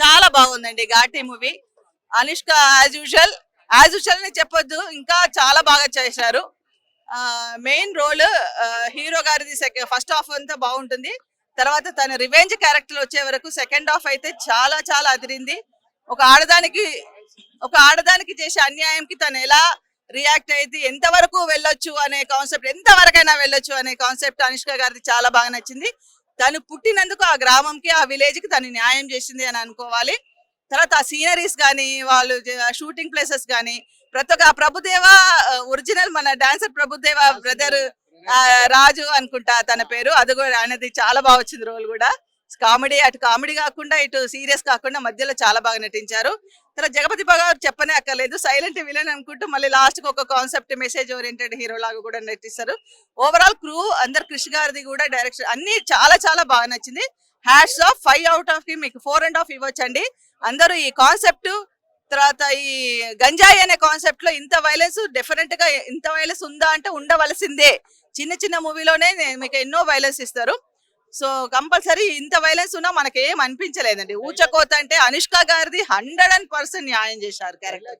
చాలా బాగుందండి Ghaati movie. Anushka as usual as usual అని చెప్పొద్దు ఇంకా చాలా బాగా చేశారు. మెయిన్ రోల్ హీరో గారిది ఫస్ట్ హాఫ్ అంతా బాగుంటుంది. తర్వాత తన రివెంజ్ క్యారెక్టర్ వచ్చే వరకు సెకండ్ హాఫ్ అయితే చాలా చాలా అదిరింది. ఒక ఆడదానికి ఒక ఆడదానికి చేసే అన్యాయంకి తను ఎలా రియాక్ట్ అయితే ఎంతవరకు వెళ్ళొచ్చు అనే కాన్సెప్ట్ ఎంతవరకైనా వెళ్ళొచ్చు అనే కాన్సెప్ట్ అనుష్క గారిది చాలా బాగా నచ్చింది. తను పుట్టినందుకు ఆ గ్రామంకి ఆ విలేజ్కి తను న్యాయం చేసింది అని అనుకోవాలి. తర్వాత ఆ సీనరీస్ కానీ వాళ్ళు షూటింగ్ ప్లేసెస్ కానీ ప్రతి ఒక్క ప్రభుదేవ ఒరిజినల్ మన డాన్సర్ ప్రభుదేవ బ్రదర్ రాజు అనుకుంటా తన పేరు. అది కూడా అనేది చాలా బాగా వచ్చింది రోల్ కూడా. కామెడీ అటు కామెడీ కాకుండా ఇటు సీరియస్ కాకుండా మధ్యలో చాలా బాగా నటించారు. తర్వాత జగపతి బాగా చెప్పనే అక్కర్లేదు. సైలెంట్ విలన్ అనుకుంటూ మళ్ళీ లాస్ట్కి ఒక కాన్సెప్ట్ మెసేజ్ ఓరియంటెడ్ హీరో లాగా కూడా నటిస్తారు. ఓవరాల్ క్రూ అందరు కృషి గారిది కూడా డైరెక్షన్ అన్ని చాలా చాలా బాగా నచ్చింది. హ్యాష్ ఆఫ్ ఫైవ్ అవుట్ ఆఫ్కి మీకు ఫోర్ అండ్ హాఫ్ ఇవ్వచ్చండి. అందరూ ఈ కాన్సెప్ట్ తర్వాత ఈ గంజాయి అనే కాన్సెప్ట్లో ఇంత వైలెన్స్ డెఫినెట్గా ఇంత వైలెన్స్ ఉందా అంటే ఉండవలసిందే. చిన్న చిన్న మూవీలోనే మీకు ఎన్నో వైలెన్స్ ఇస్తారు. సో కంపల్సరీ ఇంత వైలెన్స్ ఉన్నా మనకి ఏం అనిపించలేదండి. ఊచకోత అంటే అనుష్క గారిది హండ్రెడ్ అండ్ పర్సెంట్ న్యాయం చేశారు క్యారెక్టర్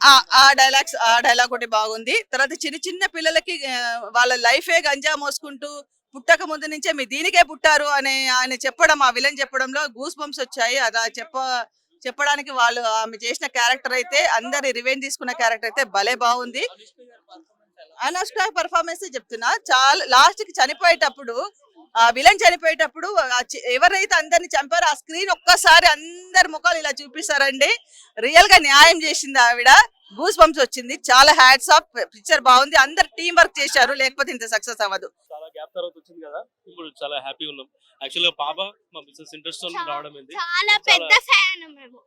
ఆ ఆ డైలాగ్స్ ఆ డైలాగ్ ఒకటి బాగుంది. తర్వాత చిన్న చిన్న పిల్లలకి వాళ్ళ లైఫే గంజా మోసుకుంటూ పుట్టక ముందు నుంచే మీ దీనికే పుట్టారు అనే ఆయన చెప్పడం ఆ విలన్ చెప్పడంలో గూస్ బంప్స్ వచ్చాయి. అదా చెప్ప చెప్పడానికి వాళ్ళు ఆమె చేసిన క్యారెక్టర్ అయితే అందరి రివెంజ్ తీసుకున్న క్యారెక్టర్ అయితే భలే బాగుంది. అనుష్క పర్ఫార్మెన్స్ చెప్తున్నా. చాలా లాస్ట్కి చనిపోయేటప్పుడు ఆ విలన్ చనిపోయేటప్పుడు ఎవరైతే అందరిని చంపారో ఆ స్క్రీన్ ఒక్కసారి అందరి ముఖాలు ఇలా చూపిస్తారండి. రియల్గా న్యాయం చేసింది ఆవిడ. గూస్ బంప్స్ వచ్చింది. చాలా హ్యాట్స్ ఆఫ్ పిక్చర్ బాగుంది. అందరు టీం వర్క్ చేశారు. లేకపోతే ఇంత సక్సెస్ అవ్వదు. చాలా గ్యాప్ తర్వాత వచ్చింది కదా. ఇప్పుడు చాలా హ్యాపీగా ఉన్నాం. యాక్చువల్గా పాప మా బిజినెస్ ఇంట్రెస్ట్ రావడం ఏంది? చాలా పెద్ద ఫ్యాన్ మేము.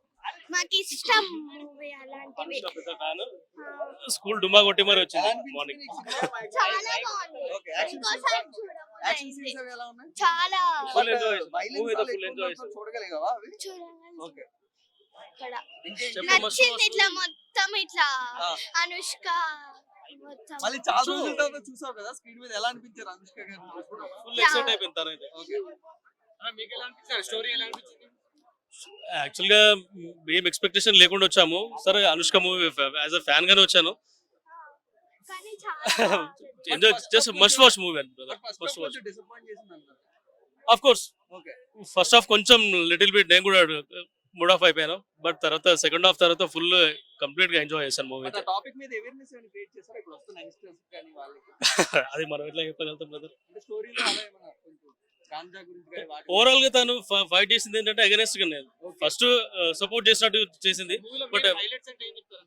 మాకు ఇష్టం మూవీ అలాంటివి. స్కూల్ డుమా కొట్టి మరి వచ్చింది మార్నింగ్ చాలా బాగుంది. ఇంకోసారి చాలా. చూడగలిగావా ఓకే. మస్తు నచ్చింది ఇట్లా మొత్తం ఇట్లా. ఆ. అనుష్క మొత్తం. మళ్ళీ చాలా రోజుల తర్వాత చూసావు కదా స్క్రీన్ మీద ఎలా అనిపించారు అనుష్క గారు? ఫుల్ ఎక్సైట్ అయిపోయింది తనైతే. ఓకే మీకు ఎలా అనిపించారు? స్టోరీ ఎలా అనిపించింది? యాక్చువల్గా ఏం ఎక్స్పెక్టేషన్ లేకుండా వచ్చాము. సరే Anushka movie as a fan గానే వచ్చాను. కానీ చాలా enjoy just must watch movie watch అన్నారు of course okay first half కొంచెం లిటిల్ బిట్ నేను కూడా మూడ్ ఆఫ్ అయిపోయాను. బట్ తర్వాత సెకండ్ హాఫ్ తర్వాత ఫుల్ కంప్లీట్గా ఎంజాయ్ చేశాను మూవీ బట్ ఆ టాపిక్ మీద అవేర్నెస్ ఏమైనా క్రియేట్ చేస్తారా? ఇప్పుడు వస్తున్న యంగ్స్టర్స్ కానీ వాళ్ళకి? అది మనం ఎట్లా చెప్పగలుగుతాం బ్రదర్ స్టోరీలో అలా ఓవరాల్గా తను ఫైట్ చేసింది ఏంటంటే అగెనెస్ట్గా నేను. ఫస్ట్ సపోర్ట్ చేసినట్టు చేసింది. బట్ హైలైట్స్ అంటే ఏం చెప్తారు?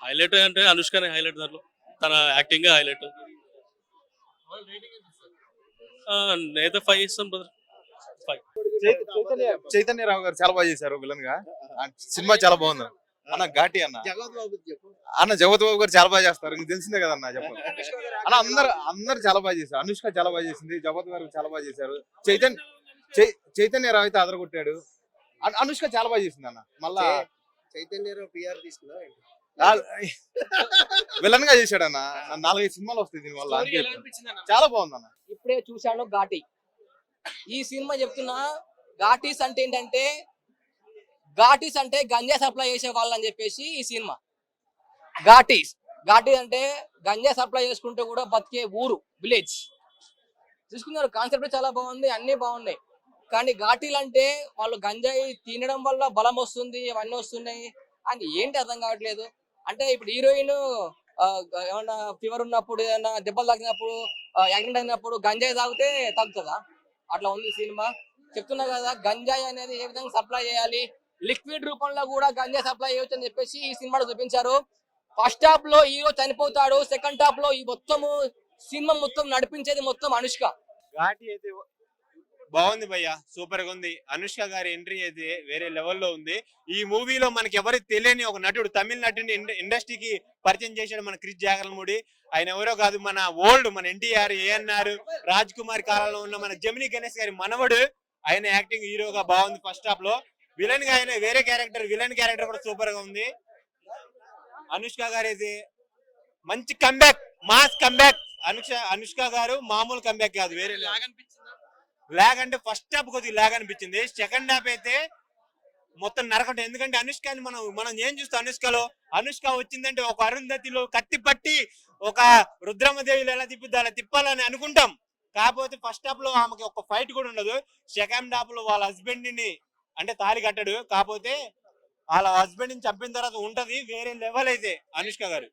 హైలైట్ అంటే అనుష్కనే హైలైట్ దాంట్లో. తన యాక్టింగ్ హైలైట్ నేనైతే ఫైవ్ ఇస్తాను బ్రదర్ చైతన్య చైతన్యరావు గారు చాలా బాగా చేశారు విలన్గా. ఆ సినిమా చాలా బాగుంది. అన్న ఘాటి అన్న. అన్న జగత్ బాబు గారు చాలా బాగా చేస్తారు. నీకు తెలిసిందే కదా అన్న చెప్పు. అన్న అందరు అందరు చాలా బాగా చేశారు. అనుష్క చాలా బాగా చేసింది. జగత్ గారు చాలా బాగా చేశారు. చైతన్య చై- చైతన్యరావు అయితే అదరగొట్టాడు అను- అనుష్క చాలా బాగా చేసింది అన్న. మళ్ళా చైతన్యరావు పిఆర్ తీసుకున్నా విలన్గా చేశాడు అన్న. నాలుగైదు సినిమాలు వస్తాయి దీని వల్ల. చాలా బాగుంది అన్న. ఇప్పుడే చూశాను ఘాటి. ఈ సినిమా చెప్తున్నా ఘాటీస్ అంటే ఏంటంటే ఘాటీస్ అంటే గంజా సప్లై చేసే వాళ్ళు అని చెప్పేసి ఈ సినిమా. ఘాటీస్. ఘాటీస్ అంటే గంజా సప్లై చేసుకుంటూ కూడా బతికే ఊరు విలేజ్. చూసుకున్నారు కాన్సెప్ట్ చాలా బాగుంది అన్ని బాగున్నాయి. కానీ ఘాటీలు అంటే వాళ్ళు గంజాయి తినడం వల్ల బలం వస్తుంది అవన్నీ వస్తున్నాయి. అని ఏంటి అర్థం కావట్లేదు. అంటే ఇప్పుడు హీరోయిన్ ఏమన్నా ఫీవర్ ఉన్నప్పుడు ఏమన్నా దెబ్బలు తాకినప్పుడు యాక్సిడెంట్ అయినప్పుడు గంజాయి తాగితే తగ్గుతుందా? అట్లా ఉంది సినిమా. చెప్తున్నా కదా గంజాయి అనేది ఏ విధంగా సప్లై చేయాలి? లిక్విడ్ రూపంలో కూడా గంజా సప్లై చేయొచ్చు అని చెప్పేసి ఈ సినిమాలో చూపించారు. ఫస్ట్ హాఫ్లో హీరో చనిపోతాడు సెకండ్ హాఫ్లో ఈ మొత్తము సినిమా మొత్తం నడిపించేది మొత్తం అనుష్క. ఘాటి అయితే బాగుంది భయ్య సూపర్గా ఉంది. అనుష్క గారి ఎంట్రీ అయితే వేరే లెవెల్లో ఉంది. ఈ మూవీలో మనకి ఎవరికి తెలియని ఒక నటుడు తమిళ నటుని ఇండస్ట్రీకి పరిచయం చేశాడు మన క్రిష్ జాగర్లమూడి. ఆయన ఎవరో కాదు మన ఓల్డ్ మన ఎన్టీఆర్ ఏఎన్ఆర్ రాజ్ కుమార్ కాలంలో ఉన్న మన జమినీ గణేష్ గారి మనవడు. ఆయన యాక్టింగ్ హీరోగా బాగుంది ఫస్ట్ హాఫ్లో. విలన్గా ఆయన వేరే క్యారెక్టర్ విలన్ క్యారెక్టర్ కూడా సూపర్గా ఉంది. అనుష్క గారు అయితే మంచి comeback mass comeback Anushka Anushka garu మామూలు కంబ్యాక్ కాదు వేరే level. లాగ్ అనిపించిందా లాగ్ అంటే ఫస్ట్ హాఫ్ కొద్దిగా లాగ్ అనిపించింది. సెకండ్ హాఫ్ అయితే మొత్తం నరకటం. ఎందుకంటే అనుష్కని మనం మనం ఏం చూస్తాం అనుష్కలో? అనుష్క వచ్చిందంటే ఒక అరుంధతిలో కత్తి పట్టి ఒక రుద్రమదేవిలో ఎలా తిప్పిద్దా అలా తిప్పాలని అనుకుంటాం. కాకపోతే ఫస్ట్ హాఫ్లో ఆమెకి ఒక ఫైట్ కూడా ఉండదు. సెకండ్ హాఫ్లో వాళ్ళ హస్బెండ్ని అంటే తాళి కట్టడు. కాకపోతే వాళ్ళ హస్బెండ్ని చంపిన తర్వాత ఉంటది వేరే లెవెల్ అయితే అనుష్క గారు.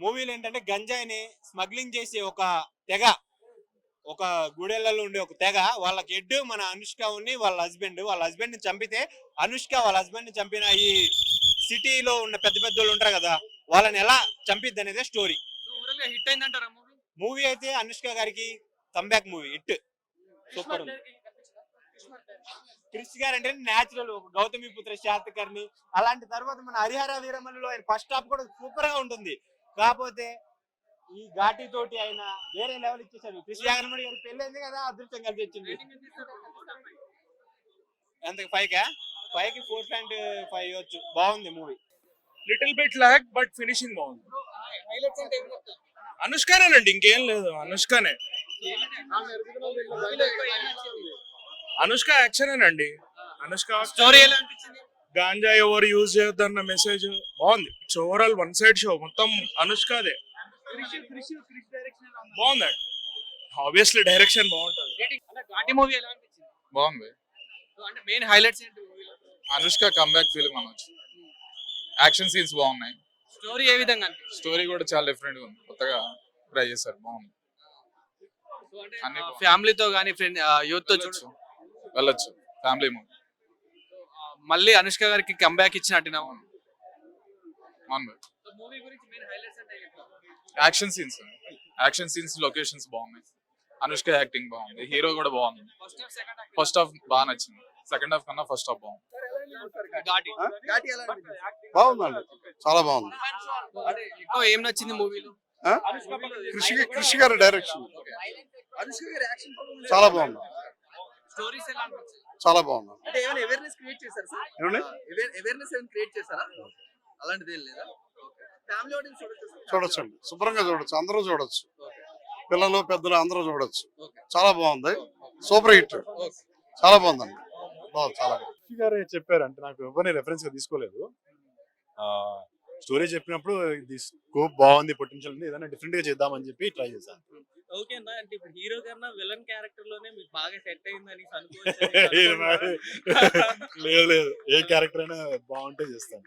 మూవీలో ఏంటంటే గంజాయిని స్మగ్లింగ్ చేసే ఒక తెగ ఒక గుడెలలో ఉండే ఒక తెగ వాళ్ళకి ఎడ్డు మన అనుష్క ఉన్ని వాళ్ళ హస్బెండ్ వాళ్ళ హస్బెండ్ని చంపితే అనుష్క వాళ్ళ హస్బెండ్ని చంపిన ఈ సిటీలో ఉన్న పెద్ద పెద్ద వాళ్ళు ఉంటారు కదా వాళ్ళని ఎలా చంపిద్ది అనేది స్టోరీ హిట్ అయిందంటారా మూవీ మూవీ అయితే అనుష్క గారికి కంబ్యాక్ మూవీ హిట్ సూపర్ ఉంది. క్రిష్ గారు అంటే న్యాచురల్ గౌతమి పుత్ర శాతకర్ణి. అలాంటి తర్వాత మన హరిహర వీరమల్లిలో ఆయన ఫస్ట్ హాఫ్ కూడా సూపర్గా ఉంటుంది. కాకపోతే ఈ ఘాటి తోటి ఆయన వేరే లెవెల్ ఇచ్చేసాడు. కృషి జగన్మోహన్ గారు పెళ్ళింది కదా అదృష్టం కలిసి వచ్చింది. ఎంత ఫైవ్ ఫైవ్కి ఫోర్ పాయింట్ ఫైవ్ ఇవ్వచ్చు. బాగుంది movie little bit lag but finishing బాగుంది. హైలైట్స్ ఇంకేం లేదు అనుష్కనే. అనుష్క యాక్షనేనండి అనుష్క స్టోరీ ఎలా అనిపించింది? గాంజా ఎవరు యూజ్ చేయొద్దన్న మెసేజ్ బాగుంది. It's overall one side show మొత్తం అనుష్కదే. బాగుందండి ఆబ్వియస్లీ డైరెక్షన్ బాగుంటుంది. బాగుంది. అంటే మెయిన్ హైలైట్స్ ఏంటి అనుష్క కమ్బ్యాక్ ఫీలింగ్ అనొచ్చు యాక్షన్ సీన్స్ బాగున్నాయి. స్టోరీ ఏ విధంగా స్టోరీ కూడా చాలా డిఫరెంట్ ఉంది. కొత్తగా ట్రై చేశారు. బాగుంది. ఫ్యామిలీతో కానీ ఫ్రెండ్ యూత్తో చూడొచ్చు వెళ్ళొచ్చు. Family movie. మళ్ళీ అనుష్క గారికి కంబ్యాక్ ఏంటి? Action scenes action scenes locations బాగున్నాయి. అనుష్క యాక్టింగ్ బాగుంది. హీరో కూడా బాగుంది. ఫస్ట్ హాఫ్ బాగా నచ్చింది. సెకండ్ హాఫ్ కన్నా ఫస్ట్ హాఫ్ బాగుంది. బాగుందండి. చాలా బాగుంది. ఏం నచ్చింది మూవీలో? కృషి కృషి గారి డైరెక్షన్ చాలా బాగుంది. స్టోరీస్ ఎలా అనిపించింది చాలా బాగుంది అంటే ఏమైనా అవేర్నెస్ క్రియేట్ చేశారు సార్? ఏమండి? అవేర్నెస్ ఏమైనా క్రియేట్ చేశారా? అలాంటిది ఏం లేదా? ఫ్యామిలీ ఆడియన్స్ చూడొచ్చు చూడొచ్చండి. శుభ్రంగా చూడొచ్చు. అందరూ చూడొచ్చు. పిల్లలు పెద్దలు అందరూ చూడొచ్చు. చాలా బాగుంది. Super hit. చాలా బాగుందండి. బాగుంది. చాలా గారే చెప్పారు అంటే నాకు ఎవరిని రెఫరెన్స్గా తీసుకోలేదు. స్టోరీ చెప్పినప్పుడు ఇది స్కోప్ బాగుంది పొటెన్షియల్ ఉంది ఏదైనా డిఫరెంట్గా చేద్దామని చెప్పి ట్రై చేశాను. ఓకే అన్న అంటే ఇప్పుడు హీరో కన్నా విలన్ క్యారెక్టర్లోనే మీకు బాగా సెట్ అయిందని లేదు లేదు. ఏ క్యారెక్టర్ అయినా బాగుంటే చేస్తాను.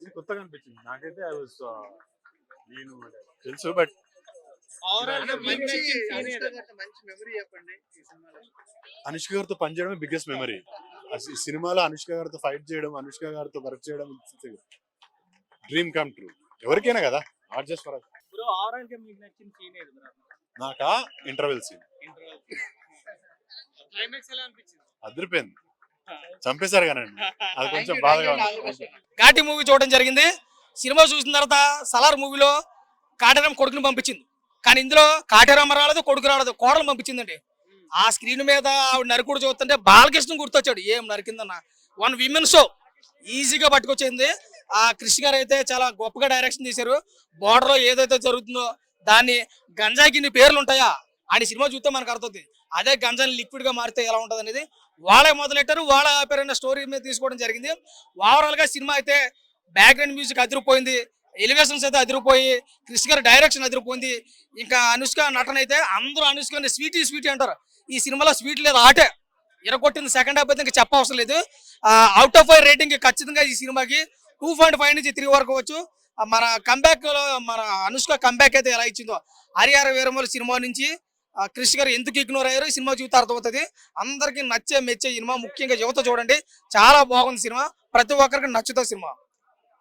ఇది కొత్తగా అనిపించింది. నాకైతే ఐ వాస్ నేను తెలుసు బట్ అనుష్క గారితో పనిచేయడం బిగ్గెస్ట్ మెమరీ సినిమాలో అనుష్క గారితో ఫైట్ చేయడం అనుష్క గారితో వర్క్ చేయడం డ్రీమ్ కమ్ ట్రూ ఎవరికైనా కదా? నాట్ జస్ట్ ఫర్ బ్రో ఓవరాల్గా మీకు నచ్చిన సీన్ ఏది బ్రో నాకా? ఇంటర్వెల్ సీన్ క్లైమాక్స్ ఎలా అనిపించింది? అదిరిపోయింది. చంపేశారు కానండి అది కొంచెం బాధగా ఉంది. ఘాటి మూవీ చూడడం జరిగింది. సినిమా చూసిన తర్వాత సలార్ మూవీలో కాటేరం కొడుకుని పంపించింది. కానీ ఇందులో కాటేరమ్మ రాలేదు కొడుకు రాలేదు కోడలు పంపించిందండి. ఆ స్క్రీన్ మీద ఆవిడ నరుకుడు చూస్తుంటే బాలకృష్ణ గుర్తొచ్చాడు. ఏం నరికిందన్న. One women show. ఈజీగా పట్టుకొచ్చింది. ఆ కృషి గారు అయితే చాలా గొప్పగా డైరెక్షన్ చేశారు బోర్డర్లో ఏదైతే జరుగుతుందో దాన్ని గంజాకి ఇన్ని పేర్లు ఉంటాయా? అని సినిమా చూస్తే మనకు అర్థమవుతుంది. అదే గంజాని లిక్విడ్గా మారితే ఎలా ఉంటుంది అనేది వాళ్ళే మొదలెట్టారు వాళ్ళ పేరైన స్టోరీ మీద తీసుకోవడం జరిగింది. ఓవరాల్గా సినిమా అయితే బ్యాక్గ్రౌండ్ మ్యూజిక్ అదిరిపోయింది. ఎలివేషన్స్ అయితే అదిరిపోయి కృష్ణ గారి డైరెక్షన్ అదిరిపోయింది. ఇంకా అనుష్క నటన అయితే అందరూ అనుష్కని స్వీటీ స్వీటీ అంటారు. ఈ సినిమాలో స్వీట్ లేదు ఆటే. ఇరగొట్టింది సెకండ్ హాఫ్ అయితే ఇంకా చెప్పవసరం లేదు. అవుట్ ఆఫ్ ఫైర్ రేటింగ్ ఖచ్చితంగా ఈ సినిమాకి టూ పాయింట్ ఫైవ్ నుంచి త్రీ వరకు వచ్చు మన కంబ్యాక్లో మన అనుష్క కంబ్యాక్ అయితే ఎలా ఇచ్చిందో. హరిహర వీరమల సినిమా నుంచి కృష్ణ క్రిష్ గారు ఎందుకు ఇగ్నోర్ అయ్యారు సినిమా చూస్తే అర్థమవుతుంది. అందరికి నచ్చే మెచ్చే సినిమా ముఖ్యంగా యువత చూడండి. చాలా బాగుంది సినిమా. ప్రతి ఒక్కరికి నచ్చుతా cinema.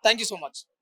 Thank you so much